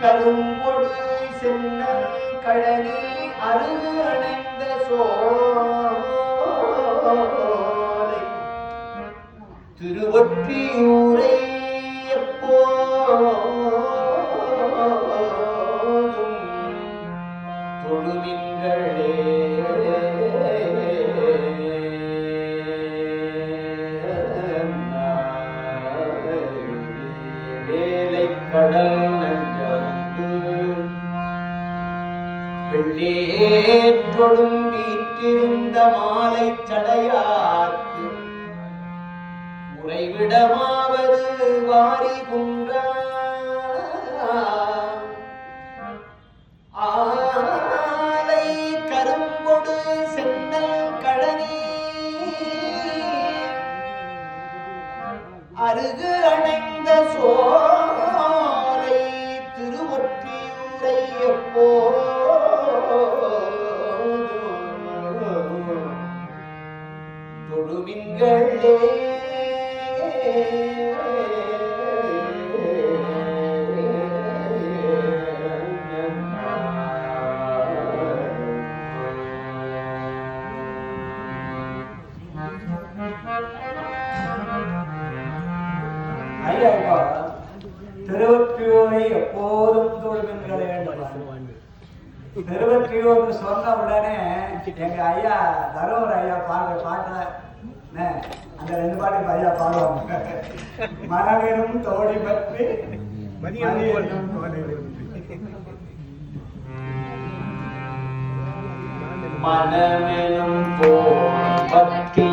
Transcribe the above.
கரும்பொடு சென்னல் கழனி அருகு அணைந்த சோலை. திருவொற்றியூரை எப்போதும் தொழுமின்களே கடல் வெள்ளேற்றொடும் வீற்றிருந்த மாலை சடையார்க்கு உறைவிடமாவது வாரி குன்றா. ஆலை கரும்பொடு சென்னல் கழனி அருகு அணைந்த திருவற்றியூரை எப்போதும் தொழுமின்களை வேண்டும் திருவற்றியூர்னு சொன்ன உடனே எங்க ஐயா தருமர் ஐயா அந்த ரெண்டு பாட்டு நிறையா பாடுவாங்க மனமெனும் தோழி பற்றி மதியெனும் தோழி பற்றி. மனமெனும் போல் பற்றி